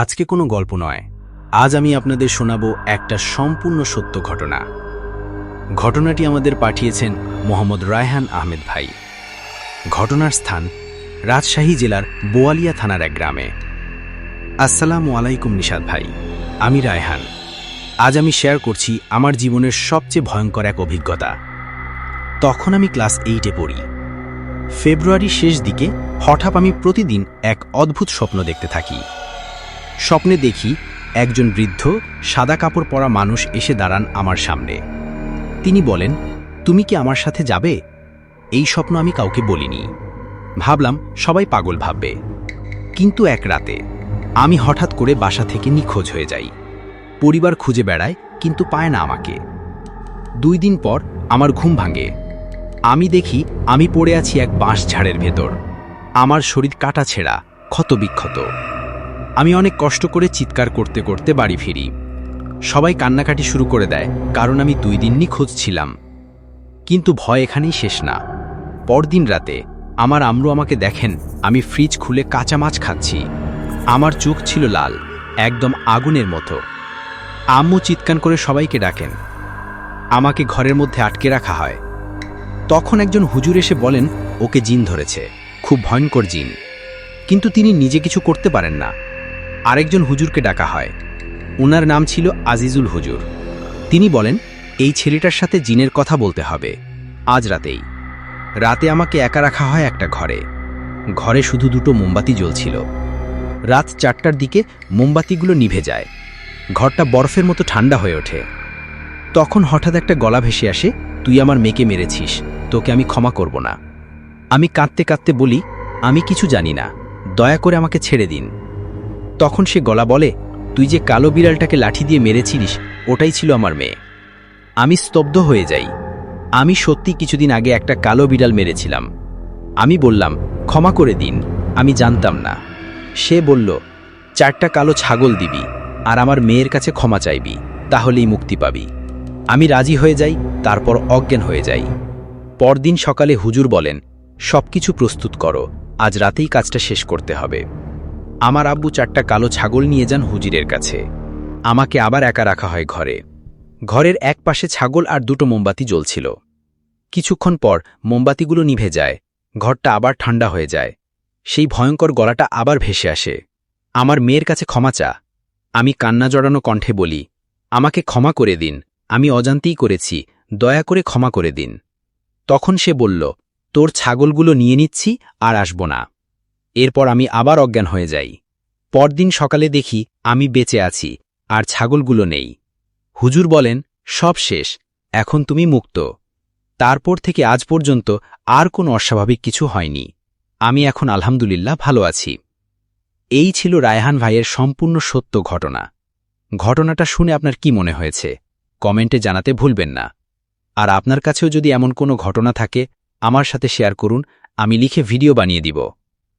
আজকে কোনো গল্প নয়। আজ আমি আপনাদের শোনাবো একটা সম্পূর্ণ সত্য ঘটনা। ঘটনাটি আমাদের পাঠিয়েছেন মোহাম্মদ রায়হান আহমেদ ভাই। ঘটনার স্থান রাজশাহী জেলার বোয়ালিয়া থানার এক গ্রামে। আসসালামু আলাইকুম নিশাদ ভাই, আমি রায়হান। আজ আমি শেয়ার করছি আমার জীবনের সবচেয়ে ভয়ঙ্কর এক অভিজ্ঞতা। তখন আমি ক্লাস এইটে পড়ি। ফেব্রুয়ারি শেষ দিকে হঠাৎ আমি প্রতিদিন এক অদ্ভুত স্বপ্ন দেখতে থাকি। স্বপ্নে দেখি একজন বৃদ্ধ সাদা কাপড় পরা মানুষ এসে দাঁড়ান আমার সামনে। তিনি বলেন, তুমি কি আমার সাথে যাবে? এই স্বপ্ন আমি কাউকে বলিনি। ভাবলাম সবাই পাগল ভাববে। কিন্তু এক রাতে আমি হঠাৎ করে বাসা থেকে নিখোঁজ হয়ে যাই। পরিবার খুঁজে বেড়ায়, কিন্তু পায় না আমাকে। দুই দিন পর আমার ঘুম ভাঙে। আমি দেখি আমি পড়ে আছি এক বাঁশ ঝাড়ের ভেতর। আমার শরীর কাটা ছেঁড়া, ক্ষতবিক্ষত। আমি অনেক কষ্ট করে চিৎকার করতে করতে বাড়ি ফিরি। সবাই কান্নাকাটি শুরু করে দেয়, কারণ আমি দুই দিন নিখোঁজ ছিলাম। কিন্তু ভয় এখানেই শেষ না। পরদিন রাতে আমার আমরু আমাকে দেখেন, আমি ফ্রিজ খুলে কাঁচা মাছ খাচ্ছি। আমার চোখ ছিল লাল, একদম আগুনের মতো। আম্মু চিৎকার করে সবাইকে ডাকেন। আমাকে ঘরের মধ্যে আটকে রাখা হয়। তখন একজন হুজুর এসে বলেন, ওকে জিন ধরেছে। খুব ভয়ঙ্কর জিন। কিন্তু তিনি নিজে কিছু করতে পারেন না। আরেকজন হুজুরকে ডাকা হয়। ওনার নাম ছিল আজিজুল হুজুর। তিনি বলেন, এই ছেলেটার সাথে জিনের কথা বলতে হবে। আজ রাতেই। রাতে আমাকে একা রাখা হয় একটা ঘরে। ঘরে শুধু দুটো মোমবাতি জ্বলছিল। রাত চারটার দিকে মোমবাতিগুলো নিভে যায়। ঘরটা বরফের মতো ঠান্ডা হয়ে ওঠে। তখন হঠাৎ একটা গলা ভেসে আসে, তুই আমার মেয়েকে মেরেছিস, তোকে আমি ক্ষমা করব না। আমি কাঁদতে কাঁদতে বলি, আমি কিছু জানি না, দয়া করে আমাকে ছেড়ে দিন। তখন সে গলা বলে, তুই যে কালো বিড়ালটাকে লাঠি দিয়ে মেরেছিলিস, ওটাই ছিল আমার মেয়ে। আমি স্তব্ধ হয়ে যাই। আমি সত্যি কিছুদিন আগে একটা কালো বিড়াল মেরেছিলাম। আমি বললাম, ক্ষমা করে দিন, আমি জানতাম না। সে বলল, চারটা কালো ছাগল দিবি, আর আমার মেয়ের কাছে ক্ষমা চাইবি, তাহলেই মুক্তি পাবি। আমি রাজি হয়ে যাই, তারপর অজ্ঞান হয়ে যাই। পরদিন সকালে হুজুর বলেন, সবকিছু প্রস্তুত করো, আজ রাতেই কাজটা শেষ করতে হবে। আমার আব্বু চারটা কালো ছাগল নিয়ে যান হুজিরের কাছে। আমাকে আবার একা রাখা হয় ঘরে। ঘরের এক পাশে ছাগল আর দুটো মোমবাতি জ্বলছিল। কিছুক্ষণ পর মোমবাতিগুলো নিভে যায়। ঘরটা আবার ঠান্ডা হয়ে যায়। সেই ভয়ঙ্কর গলাটা আবার ভেসে আসে। আমার মেয়ের কাছে ক্ষমা চা। আমি কান্না জড়ানো কণ্ঠে বলি, আমাকে ক্ষমা করে দিন। আমি অজান্তেই করেছি। দয়া করে ক্ষমা করে দিন। তখন সে বলল, তোর ছাগলগুলো নিয়ে নিচ্ছি আর আসব না। এরপর আমি আবার অজ্ঞান হয়ে যাই। পরদিন সকালে দেখি আমি বেঁচে আছি, আর ছাগলগুলো নেই। হুজুর বলেন, সব শেষ, এখন তুমি মুক্ত। তারপর থেকে আজ পর্যন্ত আর কোনো অস্বাভাবিক কিছু হয়নি। আমি এখন আলহামদুলিল্লাহ ভালো আছি। এই ছিল রায়হান ভাইয়ের সম্পূর্ণ সত্য ঘটনা। ঘটনাটা শুনে আপনার কি মনে হয়েছে? কমেন্টে জানাতে ভুলবেন না। আর আপনার কাছেও যদি এমন কোনো ঘটনা থাকে, আমার সাথে শেয়ার করুন, আমি লিখে ভিডিও বানিয়ে দিব।